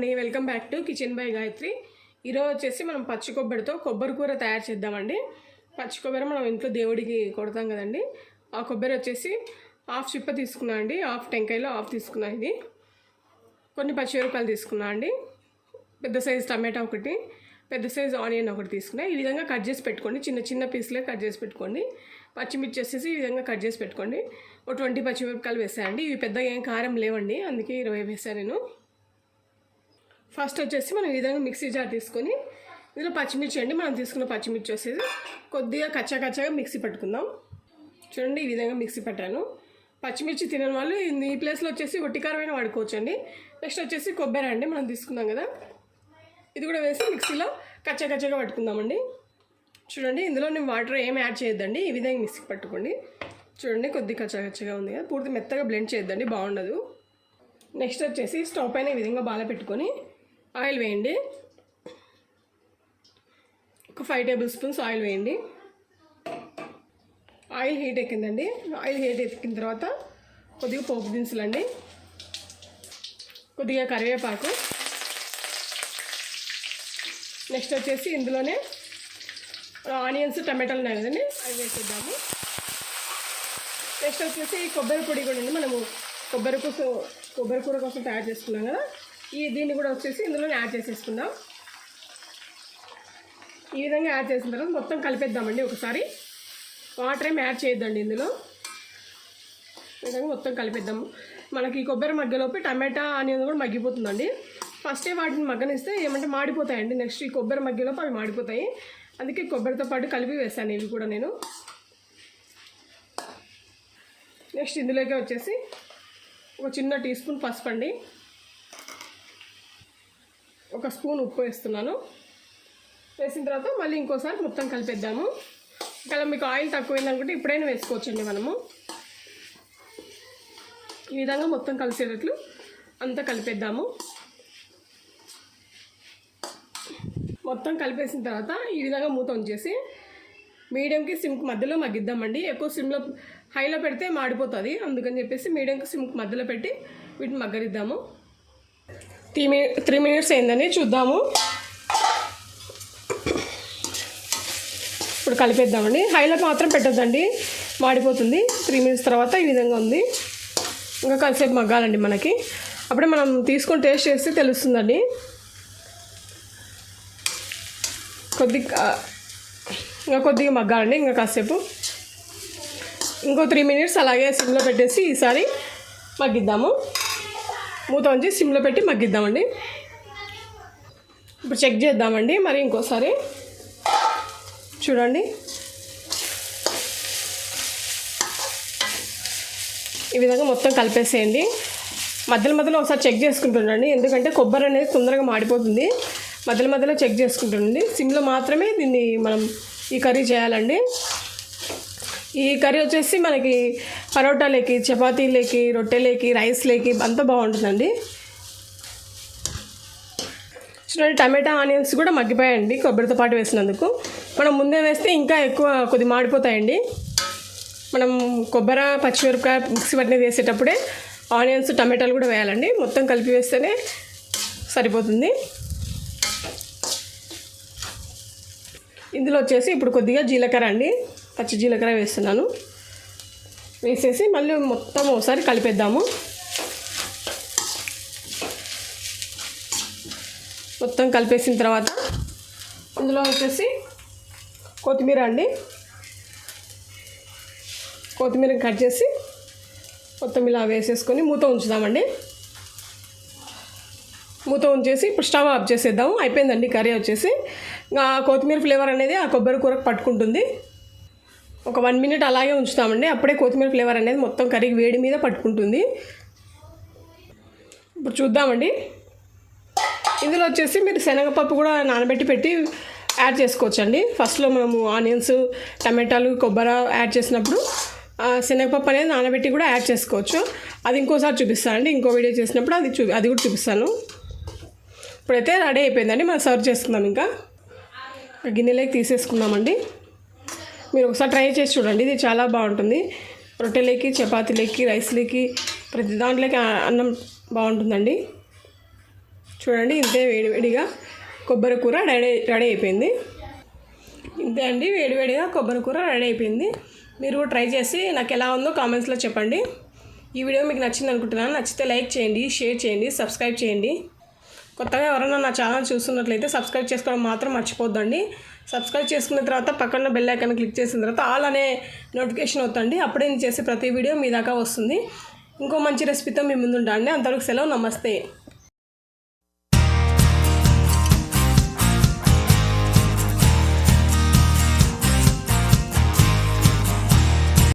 అండి. Welcome back to kitchen by Gayatri ఈరోజు వచ్చేసి మనం పచ్చి కొబ్బరితో కొబ్బరి కూర తయారు చేద్దామండి. పచ్చి కొబ్బరి మనం ఇంట్లో దేవుడికి కొడతాం కదండి. ఆ కొబ్బరి వచ్చేసి హాఫ్ చిప్ప తీసుకున్నా అండి. హాఫ్ టెంకాయలో హాఫ్ తీసుకున్నా ఇది. కొన్ని పచ్చిమిరపకాయలు తీసుకున్నా అండి. పెద్ద సైజు టమాటా ఒకటి పెద్ద సైజు ఆనియన్ ఒకటి తీసుకున్నా. ఈ విధంగా కట్ చేసి పెట్టుకోండి. చిన్న చిన్న పీస్లే కట్ చేసి పెట్టుకోండి. పచ్చిమిర్చి వచ్చేసి ఈ విధంగా కట్ చేసి పెట్టుకోండి. ఒక ట్వంటీ పచ్చిమిరపకాయలు వేసాయండి. ఇవి పెద్దగా ఏం కారం లేవండి. అందుకే ఇరవై వేసాను నేను. ఫస్ట్ వచ్చేసి మనం ఈ విధంగా మిక్సీ జార్ తీసుకొని ఇందులో పచ్చిమిర్చి అండి మనం తీసుకున్న పచ్చిమిర్చి వచ్చేసి కొద్దిగా కచ్చా కచ్చాగా మిక్సీ పట్టుకుందాం. చూడండి ఈ విధంగా మిక్సీ పట్టాను. పచ్చిమిర్చి తినని వాళ్ళు ఈ ప్లేస్లో వచ్చేసి ఒట్టికారమైన వాడుకోవచ్చు అండి నెక్స్ట్ వచ్చేసి కొబ్బరి అండి మనం తీసుకున్నాం కదా. ఇది కూడా వేసి మిక్సీలో కచ్చా కచ్చాగా పట్టుకుందామండి. చూడండి ఇందులో నేను వాటర్ ఏం యాడ్ చేయొద్దండి ఈ విధంగా మిక్సీ పట్టుకోండి. చూడండి కొద్ది కచ్చా కచ్చగా ఉంది కదా. పూర్తి మెత్తగా బ్లెండ్ చేయొద్దండి బాగుండదు. నెక్స్ట్ వచ్చేసి స్టవ్ పైన ఈ విధంగా బాగా పెట్టుకొని ఆయిల్ వేయండి. ఒక ఫైవ్ టేబుల్ స్పూన్స్ ఆయిల్ వేయండి. ఆయిల్ హీట్ ఎక్కిందండి. ఆయిల్ హీట్ ఎక్కిన తర్వాత కొద్దిగా పోపు దినుసులు అండి కొద్దిగా కరివేపాకు. నెక్స్ట్ వచ్చేసి ఇందులోనే ఆనియన్స్ టమాటాలు ఉన్నాయి కదండి. అవి వేసేద్దాము. నెక్స్ట్ వచ్చేసి కొబ్బరి పొడి కూడా అండి మనము కొబ్బరి కోసం కొబ్బరి కూర కోసం తయారు చేసుకున్నాం కదా. ఈ దీన్ని కూడా వచ్చేసి ఇందులోనే యాడ్ చేసేసుకుందాం. ఈ విధంగా యాడ్ చేసిన తర్వాత మొత్తం కలిపేద్దామండి ఒకసారి. వాటర్ ఏం యాడ్ చేయొద్దండి ఇందులో. ఈ విధంగా మొత్తం కలిపేద్దాము మనకి కొబ్బరి మగ్గలోపి టమాటా అనేది కూడా మగ్గిపోతుందండి. ఫస్టే వాటిని మగ్గనిస్తే ఏమంటే మాడిపోతాయండి. నెక్స్ట్ ఈ కొబ్బరి మగ్గలోపు అవి మాడిపోతాయి. అందుకే కొబ్బరితో పాటు కలిపి వేసాను ఇవి కూడా నేను. నెక్స్ట్ ఇందులోకి వచ్చేసి ఒక చిన్న టీ స్పూన్ పసుపు అండి ఒక స్పూన్ ఉప్పు వేస్తున్నాను. వేసిన తర్వాత మళ్ళీ ఇంకోసారి మొత్తం కలిపేద్దాము. ఇక్కడ మీకు ఆయిల్ తక్కువైందనుకుంటే ఇప్పుడైనా వేసుకోవచ్చండి మనము. ఈ విధంగా మొత్తం కలిసేటట్లు అంతా కలిపేద్దాము. మొత్తం కలిపేసిన తర్వాత ఈ విధంగా మూత ఉంచేసి మీడియంకి సిమ్కి మధ్యలో మగ్గిద్దామండి. ఎక్కువ సిమ్లో హైలో పెడితే మాడిపోతుంది. అందుకని చెప్పేసి మీడియంకి సిమ్కి మధ్యలో పెట్టి వీటిని మగ్గరిద్దాము త్రీ మినిట్ త్రీ మినిట్స్ అయిందని చూద్దాము. ఇప్పుడు కలిపేద్దామండి. హైలో మాత్రం పెట్టొద్దండి. మాడిపోతుంది. త్రీ మినిట్స్ తర్వాత ఈ విధంగా ఉంది. ఇంకా కాసేపు మగ్గాలండి మనకి. అప్పుడే మనం తీసుకొని టేస్ట్ చేస్తే తెలుస్తుందండి. కొద్దిగా ఇంకా కొద్దిగా మగ్గాలండి. ఇంకా కాసేపు. ఇంకో త్రీ మినిట్స్ అలాగే సిమ్లో పెట్టేసి ఈసారి మగ్గిద్దాము. మూత ఉంచి సిమ్లో పెట్టి మగ్గిద్దామండి. ఇప్పుడు చెక్ చేద్దామండి. మరి ఇంకోసారి చూడండి. ఈ విధంగా మొత్తం కలిపేసేయండి. మధ్యలో మధ్యలో ఒకసారి చెక్ చేసుకుంటుండండి. ఎందుకంటే కొబ్బరి అనేది తొందరగా మాడిపోతుంది. మధ్యలో మధ్యలో చెక్ చేసుకుంటుండండి. సిమ్లో మాత్రమే దీన్ని మనం ఈ కర్రీ చేయాలండి. ఈ కర్రీ వచ్చేసి మనకి పరోటాలేకి చపాతీలేకి రొట్టెలేకి రైస్లేకి అంతా బాగుంటుందండి. చూడండి టమాటా ఆనియన్స్ కూడా మగ్గిపోయాయండి కొబ్బరితో పాటు వేసినందుకు. మనం ముందే వేస్తే ఇంకా ఎక్కువ కొద్ది మాడిపోతాయండి. మనం కొబ్బరి పచ్చిమిరపకాయ మిక్సీ పట్టినది వేసేటప్పుడే ఆనియన్స్ టమాటాలు కూడా వేయాలండి. మొత్తం కలిపి వేస్తేనే సరిపోతుంది. ఇందులో వచ్చేసి ఇప్పుడు కొద్దిగా జీలకర్ర అండి. పచ్చి జీలకర్ర వేస్తున్నాను. వేసేసి మళ్ళీ మొత్తం ఒకసారి కలిపేద్దాము. మొత్తం కలిపేసిన తర్వాత ఇందులో వచ్చేసి కొత్తిమీర అండి. కొత్తిమీర కట్ చేసి మొత్తం ఇలా వేసేసుకొని మూత ఉంచుదామండి. మూత ఉంచేసి ఇప్పుడు స్టవ్ ఆఫ్ చేసేద్దాము. అయిపోయిందండి కర్రీ వచ్చేసి. కొత్తిమీర ఫ్లేవర్ అనేది ఆ కొబ్బరి కూరకు పట్టుకుంటుంది. ఒక వన్ మినిట్ అలాగే ఉంచుతామండి. అప్పుడే కొత్తిమీర ఫ్లేవర్ అనేది మొత్తం కర్రీ వేడి మీద పట్టుకుంటుంది. ఇప్పుడు చూద్దామండి. ఇందులో వచ్చేసి మీరు శనగపప్పు కూడా నానబెట్టి పెట్టి యాడ్ చేసుకోవచ్చండి. ఫస్ట్లో మనము ఆనియన్స్ టమాటాలు కొబ్బరి యాడ్ చేసినప్పుడు ఆ, శనగపప్పు అనేది నానబెట్టి కూడా యాడ్ చేసుకోవచ్చు. అది ఇంకోసారి చూపిస్తానండి. ఇంకో వీడియో చేసినప్పుడు అది చూ అది కూడా చూపిస్తాను. ఇప్పుడైతే రెడీ అయిపోయిందండి. మనం సర్వ్ చేసుకుందాం ఇంకా. గిన్నెలోకి తీసేసుకుందామండి. మీరు ఒకసారి ట్రై చేసి చూడండి. ఇది చాలా బాగుంటుంది. రొట్టెలకి చపాతీలకి రైస్లకి ప్రతి దాంట్లోకి అన్నం బాగుంటుందండి. చూడండి ఇంతే వేడివేడిగా కొబ్బరి కూర రెడీ రెడీ అయిపోయింది. ఇంతే అండి వేడివేడిగా కొబ్బరి కూర రెడీ అయిపోయింది. మీరు ట్రై చేసి నాకు ఎలా ఉందో కామెంట్స్లో చెప్పండి. ఈ వీడియో మీకు నచ్చింది అనుకుంటున్నాను. నచ్చితే లైక్ చేయండి షేర్ చేయండి సబ్స్క్రైబ్ చేయండి. కొత్తగా ఎవరైనా నా ఛానల్ చూస్తున్నట్లయితే సబ్స్క్రైబ్ చేసుకోవడం మాత్రం మర్చిపోద్దండి. సబ్స్క్రైబ్ చేసుకున్న తర్వాత పక్కన బెల్ ఐకాన్ క్లిక్ చేసిన తర్వాత ఆల్ అనే నోటిఫికేషన్ అవుతుంది అప్పుడే నేను చేసే ప్రతి వీడియో మీ దాకా వస్తుంది. ఇంకో మంచి రెసిపీతో మీ ముందు ఉంటాండి అంతవరకు సెలవు. నమస్తే.